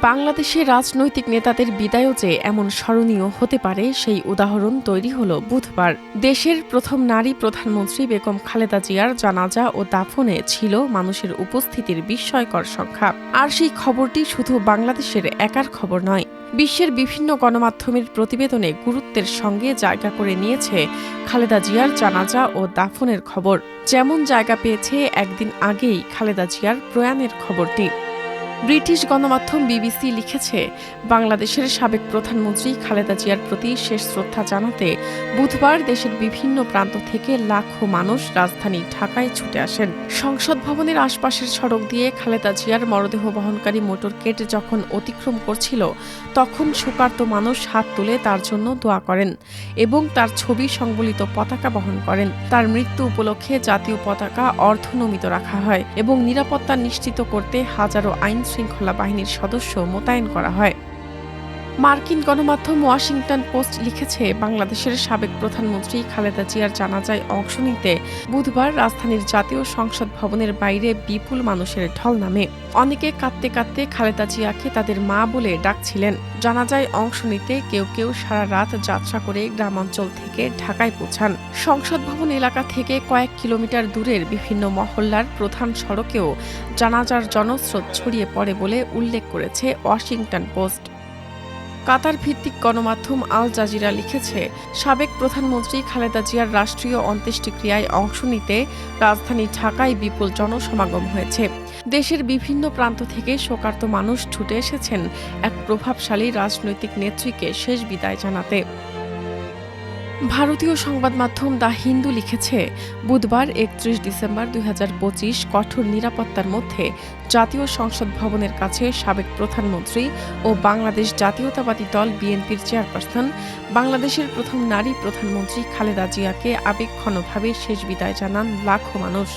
বাংলাদেশের রাজনৈতিক নেতাদের বিদায়ও যে এমন স্মরণীয় হতে পারে, সেই উদাহরণ তৈরি হল বুধবার। দেশের প্রথম নারী প্রধানমন্ত্রী বেগম খালেদা জিয়ার জানাজা ও দাফনে ছিল মানুষের উপস্থিতির বিস্ময়কর সংখ্যা। আর সেই খবরটি শুধু বাংলাদেশের একার খবর নয়, বিশ্বের বিভিন্ন গণমাধ্যমের প্রতিবেদনে গুরুত্বের সঙ্গে জায়গা করে নিয়েছে খালেদা জিয়ার জানাজা ও দাফনের খবর। যেমন জায়গা পেয়েছে একদিন আগেই খালেদা জিয়ার প্রয়াণের খবরটি। ব্রিটিশ গণমাধ্যম বিবিসি লিখেছে, বাংলাদেশের সাবেক প্রধানমন্ত্রী খালেদা জিয়ার প্রতি শেষ শ্রদ্ধা জানাতে বুধবার দেশের বিভিন্ন প্রান্ত থেকে লাখো মানুষ রাজধানী ঢাকায় ছুটে আসেন। সংসদ ভবনের আশপাশের সড়ক দিয়ে খালেদা জিয়ার মরদেহ বহনকারী মোটরকেট যখন অতিক্রম করছিল, তখন শোকার্ত মানুষ হাত তুলে তার জন্য দোয়া করেন এবং তার ছবি সংবলিত পতাকা বহন করেন। তার মৃত্যু উপলক্ষে জাতীয় পতাকা অর্ধনমিত রাখা হয় এবং নিরাপত্তা নিশ্চিত করতে হাজারো আইন শৃঙ্খলা বাহিনীর সদস্য মোতায়েন করা হয়। মার্কিন গণমাধ্যম ওয়াশিংটন পোস্ট লিখেছে, বাংলাদেশের সাবেক প্রধানমন্ত্রী খালেদা জিয়ার জানাজায় অংশ নিতে বুধবার রাজধানীর জাতীয় সংসদ ভবনের বাইরে বিপুল মানুষের ঢল নামে। অনেকে কাঁদতে কাঁদতে খালেদা জিয়াকে তাদের মা বলে ডাকছিলেন। জানাজায় অংশ নিতে কেউ কেউ সারা রাত যাত্রা করে গ্রামাঞ্চল থেকে ঢাকায় পৌঁছান। সংসদ ভবন এলাকা থেকে কয়েক কিলোমিটার দূরের বিভিন্ন মহল্লার প্রধান সড়কেও জানাজার জনস্রোত ছড়িয়ে পড়ে বলে উল্লেখ করেছে ওয়াশিংটন পোস্ট। কাতার ভিত্তিক গণমাধ্যম আল জাজিরা লিখেছে, সাবেক প্রধানমন্ত্রী খালেদা জিয়ার রাষ্ট্রীয় অন্ত্যেষ্টিক্রিয়ায় অংশ নিতে রাজধানী ঢাকায় বিপুল জনসমাগম হয়েছে। দেশের বিভিন্ন প্রান্ত থেকে শোকার্ত মানুষ ছুটে এসেছেন এক প্রভাবশালী রাজনৈতিক নেত্রীকে শেষ বিদায় জানাতে। ভারতীয় সংবাদ মাধ্যম দ্য হিন্দু লিখেছে, বুধবার একত্রিশ ডিসেম্বর দুই হাজার পঁচিশ কঠোর নিরাপত্তার মধ্যে জাতীয় সংসদ ভবনের কাছে সাবেক প্রধানমন্ত্রী ও বাংলাদেশ জাতীয়তাবাদী দল বিএনপির চেয়ারপারসন, বাংলাদেশের প্রথম নারী প্রধানমন্ত্রী খালেদা জিয়াকে আবেগঘনভাবে শেষ বিদায় জানান লাখো মানুষ।